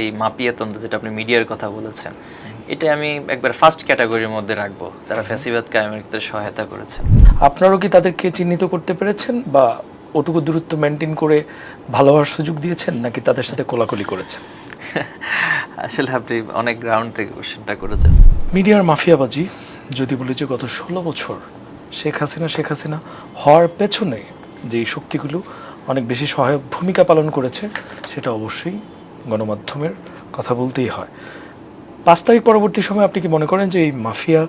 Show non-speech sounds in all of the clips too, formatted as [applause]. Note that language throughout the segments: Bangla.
এই মাপিয়া তন্ত্র যেটা আপনি মিডিয়ার কথা বলেছেন এটা আমি একবার ফার্স্ট ক্যাটাগরির মধ্যে রাখব যারা ফ্যাসিবাদ কায়েমের ক্ষেত্রে সহায়তা করেছেন। আপনারও কি তাদেরকে চিহ্নিত করতে পেরেছেন বা ওটুকু দূরত্ব মেনটেন করে ভালো হওয়ার সুযোগ দিয়েছেন নাকি তাদের সাথে কোলাকুলি করেছেন? [laughs] আসলে আপনি অনেক গ্রাউন্ড থেকে কোশ্চেনটা করেছেন। মিডিয়ার মাফিয়াবাজি যদি বলি যে গত ষোলো বছর শেখ হাসিনা শেখ হাসিনা হওয়ার পেছনে যে এই শক্তিগুলো অনেক বেশি সহায়ক ভূমিকা পালন করেছে সেটা অবশ্যই গণমাধ্যমের কথা বলতেই হয়। পাঁচ তারিখ পরবর্তী সময় আপনি কি মনে করেন যে এই মাফিয়া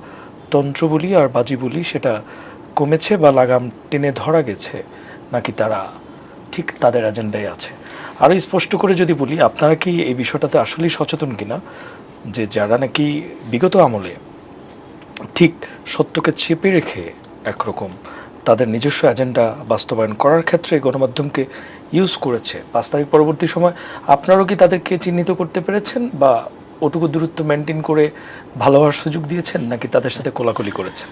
তন্ত্র বলি আর বাজি বলি সেটা কমেছে বা লাগাম টেনে ধরা গেছে নাকি তারা ঠিক তাদের এজেন্ডায় আছে? আরও স্পষ্ট করে যদি বলি, আপনারা কি এই বিষয়টাতে আসলেই সচেতন কিনা? যে যারা নাকি বিগত আমলে ঠিক সত্যকে চেপে রেখে একরকম তাদের নিজস্ব এজেন্ডা বাস্তবায়ন করার ক্ষেত্রে গণমাধ্যমকে ইউজ করেছে। পাঁচ তারিখ পরবর্তী সময় আপনারও কি তাদেরকে চিহ্নিত করতে পেরেছেন বা ওটুকু দূরত্ব মেনটেন করে ভালো হওয়ার সুযোগ দিয়েছেন নাকি তাদের সাথে কোলাকুলি করেছেন?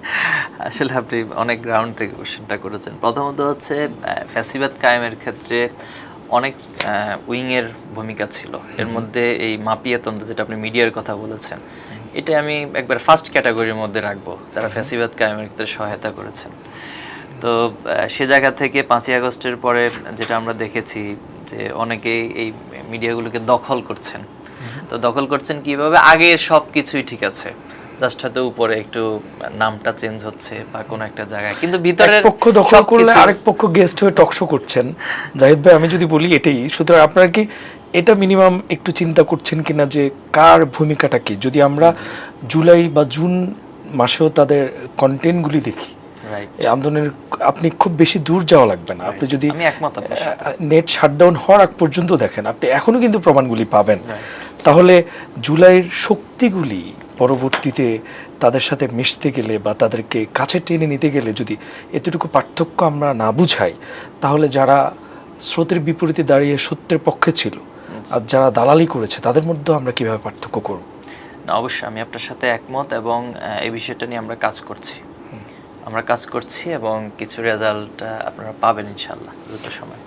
[laughs] আসলে আপনি অনেক গ্রাউন্ড থেকে কোশ্চেনটা করেছেন। প্রথমত হচ্ছে ফ্যাসিবাদ কায়েমের ক্ষেত্রে অনেক উইংয়ের ভূমিকা ছিল। এর মধ্যে এই মাপিয়া তন্ত্র যেটা আপনি মিডিয়ার কথা বলেছেন এটা আমি একবার ফার্স্ট ক্যাটাগরির মধ্যে রাখব যারা ফ্যাসিবাদ কায়েমের ক্ষেত্রে সহায়তা করেছেন। তো সে জায়গা থেকে পাঁচই আগস্টের পরে যেটা আমরা দেখেছি যে অনেকেই এই মিডিয়াগুলোকে দখল করছেন। তো দখল করছেন কীভাবে? আগে সব কিছুই ঠিক আছে। জাস্ট হয়তো উপরে একটু নামটা চেঞ্জ হচ্ছে বা কোনো একটা জায়গায়। কিন্তু ভিতরে পক্ষ দখল করলে আরেক পক্ষ গেস্ট হয়ে টকশো করছেন। জাহিদ ভাই আমি যদি বলি এটাই। সুতরাং আপনারা কি এটা মিনিমাম একটু চিন্তা করছেন কিনা যে কার ভূমিকাটা কি? যদি আমরা জুলাই বা জুন মাসেও তাদের কন্টেন্টগুলি দেখি আন্দোলনের আপনি খুব বেশি দূর যাওয়া লাগবে না। আপনি যদি। নেট শাটডাউন হওয়ার আগ পর্যন্ত দেখেন আপনি এখনও কিন্তু প্রমাণগুলি পাবেন। তাহলে জুলাইয়ের শক্তিগুলি পরবর্তীতে তাদের সাথে মিশতে গেলে বা তাদেরকে কাছে টেনে নিতে গেলে যদি এতটুকু পার্থক্য আমরা না বুঝাই তাহলে যারা স্রোতের বিপরীতে দাঁড়িয়ে সত্যের পক্ষে ছিল আর যারা দালালি করেছে তাদের মধ্যে আমরা কীভাবে পার্থক্য করব? না অবশ্যই আমি আপনার সাথে একমত এবং এই বিষয়টা নিয়ে আমরা কাজ করছি। আমরা কাজ করছি এবং কিছু রেজাল্ট আপনারা পাবেন ইনশাল্লাহ দ্রুত সময়।